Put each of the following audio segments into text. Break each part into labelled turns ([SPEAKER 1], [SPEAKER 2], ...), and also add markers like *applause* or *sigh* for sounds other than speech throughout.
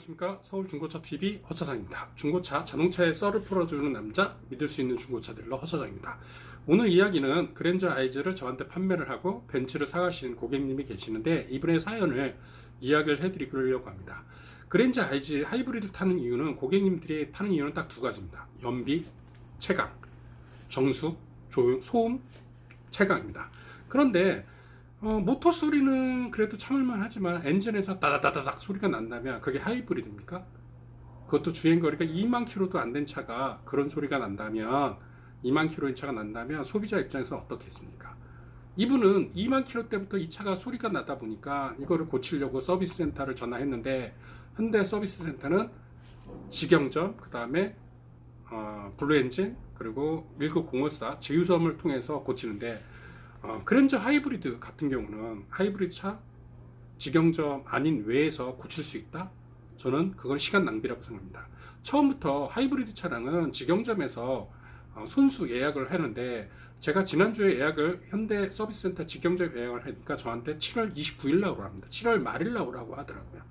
[SPEAKER 1] 안녕하십니까 서울 중고차 TV 허차장입니다. 중고차 자동차의 썰을 풀어주는 남자 믿을 수 있는 중고차 딜러 허차장입니다. 오늘 이야기는 그랜저 아이즈를 저한테 판매를 하고 벤츠를 사가신 고객님이 계시는데 이분의 사연을 이야기를 해드리려고 합니다. 그랜저 아이즈 하이브리드 타는 이유는 고객님들이 타는 이유는 딱 두 가지입니다. 연비, 체감, 정수, 조- 소음, 체감입니다. 그런데 어, 모터 소리는 그래도 참을만 하지만 엔진에서 따다다다닥 소리가 난다면 그게 하이브리드입니까? 그것도 주행거리가 2만 킬로도 안 된 차가 그런 소리가 난다면 2만 킬로인 차가 난다면 소비자 입장에서 어떻겠습니까? 이분은 2만 킬로 때부터 이 차가 소리가 나다 보니까 이거를 고치려고 서비스 센터를 전화했는데 현대 서비스 센터는 직영점 그 다음에 어, 블루엔진 그리고 190544 제휴점을 통해서 고치는데 어, 그랜저 하이브리드 같은 경우는 하이브리드 차 직영점 아닌 외에서 고칠 수 있다? 저는 그건 시간 낭비라고 생각합니다. 처음부터 하이브리드 차량은 직영점에서 어, 손수 예약을 하는데 제가 지난주에 예약을 현대 서비스센터 직영점 예약을 하니까 저한테 7월 29일 나오라고 합니다. 7월 말일 나오라고 하더라고요.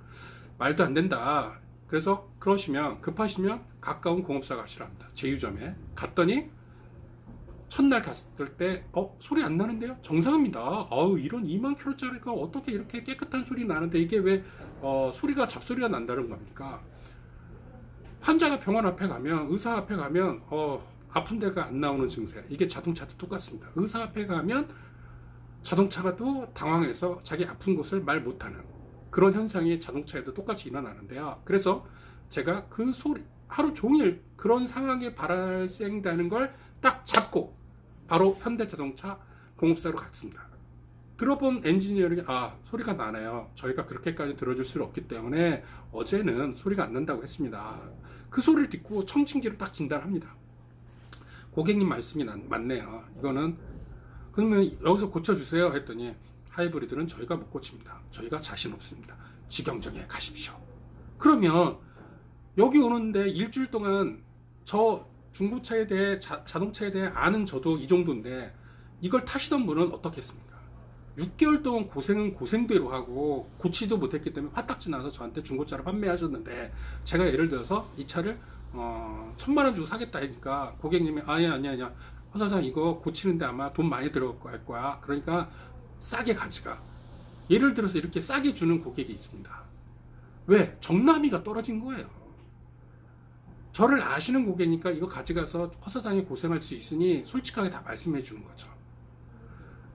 [SPEAKER 1] 말도 안 된다. 그래서 그러시면 급하시면 가까운 공업사 가시랍니다. 제휴점에 갔더니 첫날 갔을 때, 어, 소리 안 나는데요? 정상입니다. 아우, 이런 2만 킬로짜리가 어떻게 이렇게 깨끗한 소리 나는데 이게 왜, 어, 소리가 잡소리가 난다는 겁니까? 환자가 병원 앞에 가면, 의사 앞에 가면, 어, 아픈 데가 안 나오는 증세. 이게 자동차도 똑같습니다. 의사 앞에 가면 자동차가 또 당황해서 자기 아픈 곳을 말 못하는 그런 현상이 자동차에도 똑같이 일어나는데요. 그래서 제가 그 소리, 하루 종일 그런 상황이 발생되는 걸 딱 잡고 바로 현대자동차 공업사로 갔습니다. 들어본 엔지니어링이 아 소리가 나네요. 저희가 그렇게까지 들어줄 수는 없기 때문에 어제는 소리가 안 난다고 했습니다. 그 소리를 듣고 청진기로 딱 진단합니다. 고객님 말씀이 난- 맞네요. 이거는 그러면 여기서 고쳐주세요 했더니 하이브리드는 저희가 못 고칩니다. 저희가 자신 없습니다. 직영정에 가십시오. 그러면 여기 오는데 일주일 동안 저 중고차에 대해 자, 자동차에 대해 아는 저도 이 정도인데 이걸 타시던 분은 어떻겠습니까? 6개월 동안 고생은 고생대로 하고 고치도 못했기 때문에 화딱지 나서 저한테 중고차를 판매하셨는데 제가 예를 들어서 이 차를 어, 천만 원 주고 사겠다 하니까 고객님이 아니 아니 아니야. 허사장 이거 고치는데 아마 돈 많이 들어갈 거야 그러니까 싸게 가져가. 예를 들어서 이렇게 싸게 주는 고객이 있습니다. 왜? 정남이가 떨어진 거예요 저를 아시는 고객이니까 이거 가져가서 허사장이 고생할 수 있으니 솔직하게 다 말씀해 주는 거죠.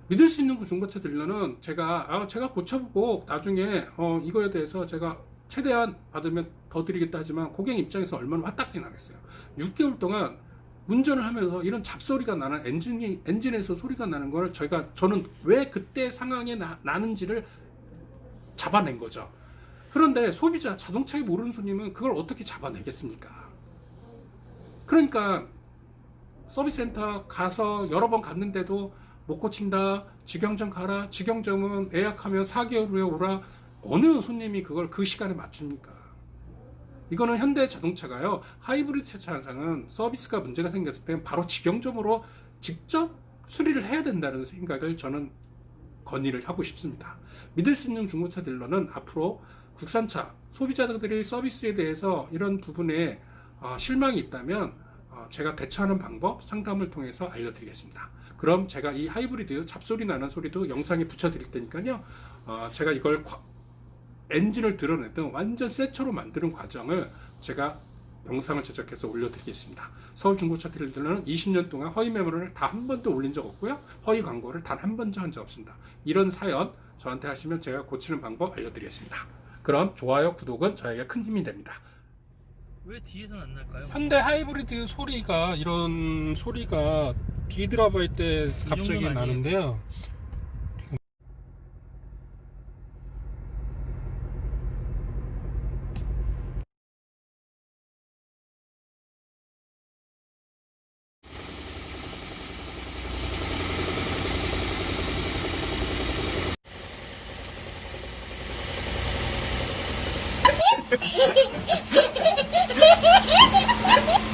[SPEAKER 1] 믿을 수 있는 그 중고차 딜러는 제가 아, 제가 고쳐보고 나중에 어, 이거에 대해서 제가 최대한 받으면 더 드리겠다 하지만 고객 입장에서 얼마나 화딱지 나겠어요. 6개월 동안 운전을 하면서 이런 잡소리가 나는 엔진이 엔진에서 소리가 나는 걸 저희가 저는 왜 그때 상황에 나, 나는지를 잡아낸 거죠. 그런데 소비자 자동차에 모르는 손님은 그걸 어떻게 잡아내겠습니까? 그러니까 서비스 센터 가서 여러 번 갔는데도 못 고친다. 직영점 가라. 직영점은 예약하면 4개월 후에 오라. 어느 손님이 그걸 그 시간에 맞춥니까? 이거는 현대 자동차가요. 하이브리드 차량은 서비스가 문제가 생겼을 때 바로 직영점으로 직접 수리를 해야 된다는 생각을 저는 건의를 하고 싶습니다. 믿을 수 있는 중고차 딜러는 앞으로 국산차 소비자들이 서비스에 대해서 이런 부분에 어, 실망이 있다면 어, 제가 대처하는 방법 상담을 통해서 알려드리겠습니다. 그럼 제가 이 하이브리드 잡소리 나는 소리도 영상에 붙여드릴 테니까요. 어, 제가 이걸 과- 엔진을 드러냈던 완전 새 차로 만드는 과정을 제가 영상을 제작해서 올려드리겠습니다. 서울 중고차 딜러는 20년 동안 허위 매물을 다 한 번도 올린 적 없고요. 허위 광고를 단 한 번도 한 적 없습니다. 이런 사연 저한테 하시면 제가 고치는 방법 알려드리겠습니다. 그럼 좋아요, 구독은 저에게 큰 힘이 됩니다.
[SPEAKER 2] 왜 뒤에서는 안 날까요?
[SPEAKER 1] 현대 하이브리드 소리가 이런 소리가 디드라바일 때 갑자기
[SPEAKER 2] 정도는 아니에요.
[SPEAKER 1] 나는데요. *laughs*
[SPEAKER 3] thank *laughs*